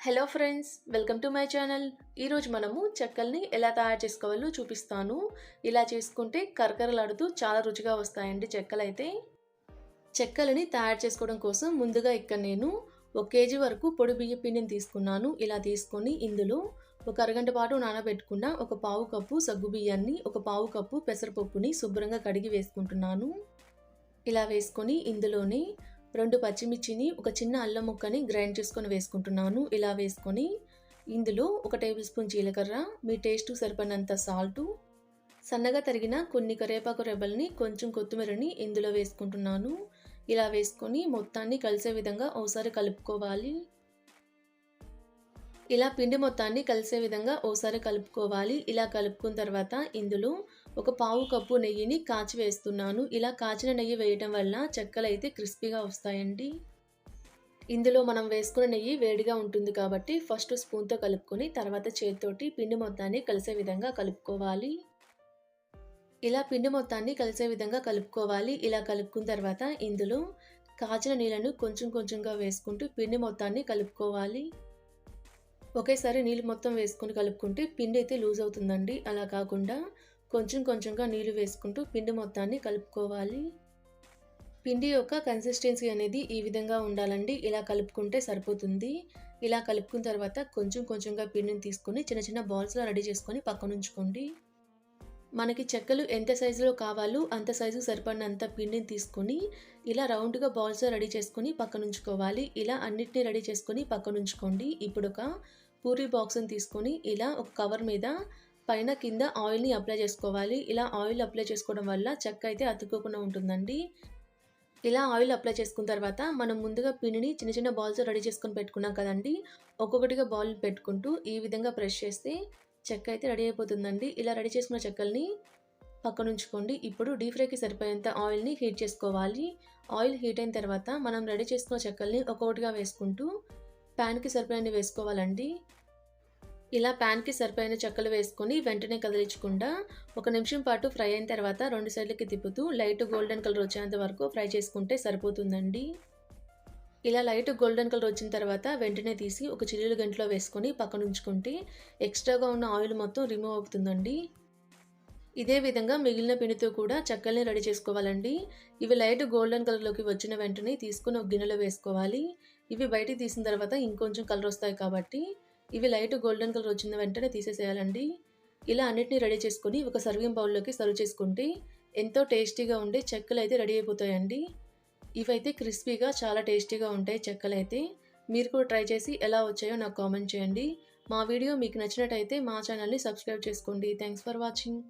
Hello friends welcome to my channel. ఈరోజు మనము చెక్కల్ని ఎలా తయారు చేసుకోవాలో చూపిస్తాను. ఇలా చేసుకుంటే కరకరలాడుతూ చాలా రుచిగా వస్తాయండి చెక్కలైతే. చెక్కలని తయారు చేసుకోవడం కోసం ముందుగా ఇక్కడ నేను ఒక కేజీ వరకు పొడి బియ్య పిండిని తీసుకున్నాను. ఇలా తీసుకొని ఇందులో ఒక అరగంట పాటు నానబెట్టుకున్న ఒక పావు కప్పు సగ్గు బియ్యాన్ని ఒక పావు కప్పు పెసరపప్పుని శుభ్రంగా కడిగి వేసుకుంటున్నాను. ఇలా వేసుకొని ఇందులోనే రెండు పచ్చిమిర్చిని ఒక చిన్న అల్లం ముక్కని గ్రైండ్ చేసుకొని వేసుకుంటున్నాను. ఇలా వేసుకొని ఇందులో ఒక టేబుల్ స్పూన్ జీలకర్ర మీ టేస్ట్ సరిపడినంత సాల్టు సన్నగా తరిగిన కొన్ని కరివేపాకు రెబ్బల్ని కొంచెం కొత్తిమీరని ఇందులో వేసుకుంటున్నాను. ఇలా వేసుకొని మొత్తాన్ని కలిసే విధంగా ఓసారి కలుపుకోవాలి. ఇలా పిండి మొత్తాన్ని కలిసే విధంగా ఓసారి కలుపుకోవాలి. ఇలా కలుపుకున్న తర్వాత ఇందులో ఒక పావు కప్పు నెయ్యిని కాచి వేస్తున్నాను ఇలా కాచిన నెయ్యి వేయటం వల్ల చెక్కలు అయితే క్రిస్పీగా వస్తాయండి. ఇందులో మనం వేసుకున్న నెయ్యి వేడిగా ఉంటుంది కాబట్టి ఫస్ట్ స్పూన్తో కలుపుకొని తర్వాత చేతితోటి పిండి మొత్తాన్ని కలిసే విధంగా కలుపుకోవాలి. ఇలా పిండి మొత్తాన్ని కలిసే విధంగా కలుపుకోవాలి. ఇలా కలుపుకున్న తర్వాత ఇందులో కాచిన నీళ్ళను కొంచెం కొంచెంగా వేసుకుంటూ పిండి మొత్తాన్ని కలుపుకోవాలి. ఒకేసారి నీళ్ళు మొత్తం వేసుకొని కలుపుకుంటే పిండి అయితే లూజ్ అవుతుందండి. అలా కాకుండా కొంచెం కొంచెంగా నీళ్ళు వేసుకుంటూ పిండి మొత్తాన్ని కలుపుకోవాలి. పిండి యొక్క కన్సిస్టెన్సీ అనేది ఈ విధంగా ఉండాలండి. ఇలా కలుపుకుంటే సరిపోతుంది. ఇలా కలుపుకున్న తర్వాత కొంచెం కొంచెంగా పిండిని తీసుకొని చిన్న చిన్న బాల్స్లో రెడీ చేసుకొని పక్కన ఉంచుకోండి. మనకి చెక్కలు ఎంత సైజులో కావాలో అంత సైజు సరిపడినంత పిండిని తీసుకొని ఇలా రౌండ్గా బాల్స్ రెడీ చేసుకొని పక్కన ఉంచుకోవాలి. ఇలా అన్నిటిని రెడీ చేసుకొని పక్కన ఉంచుకోండి. ఇప్పుడు ఒక పూరి బాక్స్ని తీసుకొని ఇలా ఒక కవర్ మీద పైన కింద ఆయిల్ని అప్లై చేసుకోవాలి. ఇలా ఆయిల్ అప్లై చేసుకోవడం వల్ల చెక్క అయితే అతుక్కోకుండా ఉంటుందండి. ఇలా ఆయిల్ అప్లై చేసుకున్న తర్వాత మనం ముందుగా పిండిని చిన్న చిన్న బాల్స్ రెడీ చేసుకొని పెట్టుకున్నాం కదండి. ఒక్కొక్కటిగా బాల్ పెట్టుకుంటూ ఈ విధంగా ప్రెస్ చేస్తే చెక్క అయితే రెడీ అయిపోతుందండి. ఇలా రెడీ చేసుకున్న చెక్కల్ని పక్కన ఉంచుకోండి. ఇప్పుడు డీప్ ఫ్రైకి సరిపోయేంత ఆయిల్ని హీట్ చేసుకోవాలి. ఆయిల్ హీట్ అయిన తర్వాత మనం రెడీ చేసుకున్న చెక్కల్ని ఒక్కొక్కటిగా వేసుకుంటూ ప్యాన్కి సరిపోయినవి వేసుకోవాలండి. ఇలా ప్యాన్కి సరిపోయిన చెక్కలు వేసుకొని వెంటనే కదిలించకుండా ఒక నిమిషం పాటు ఫ్రై అయిన తర్వాత రెండు సైడ్లకి తిప్పుతూ లైట్ గోల్డెన్ కలర్ వచ్చేంత వరకు ఫ్రై చేసుకుంటే సరిపోతుందండి. ఇలా లైట్ గోల్డెన్ కలర్ వచ్చిన తర్వాత వెంటనే తీసి ఒక చిల్లులు గంటలో వేసుకొని పక్కన ఉంచుకుంటే ఎక్స్ట్రాగా ఉన్న ఆయిల్ మొత్తం రిమూవ్ అవుతుందండి. ఇదే విధంగా మిగిలిన పిండితో కూడా చెక్కల్ని రెడీ చేసుకోవాలండి. ఇవి లైట్ గోల్డెన్ కలర్లోకి వచ్చిన వెంటనే తీసుకుని ఒక గిన్నెలో వేసుకోవాలి. ఇవి బయటికి తీసిన తర్వాత ఇంకొంచెం కలర్ వస్తాయి కాబట్టి ఇవి లైట్ గోల్డెన్ కలర్ వచ్చిన వెంటనే తీసేసేయాలండి. ఇలా అన్నిటిని రెడీ చేసుకొని ఒక సర్వింగ్ బౌల్లోకి సర్వ్ చేసుకుంటే ఎంతో టేస్టీగా ఉండే చెక్కలు అయితే రెడీ అయిపోతాయండి. ఇవైతే క్రిస్పీగా చాలా టేస్టీగా ఉంటాయి చెక్కలు అయితే మీరు కూడా ట్రై చేసి ఎలా వచ్చాయో నాకు కామెంట్ చేయండి. మా వీడియో మీకు నచ్చినట్టయితే మా ఛానల్ని సబ్స్క్రైబ్ చేసుకోండి. Thanks for watching.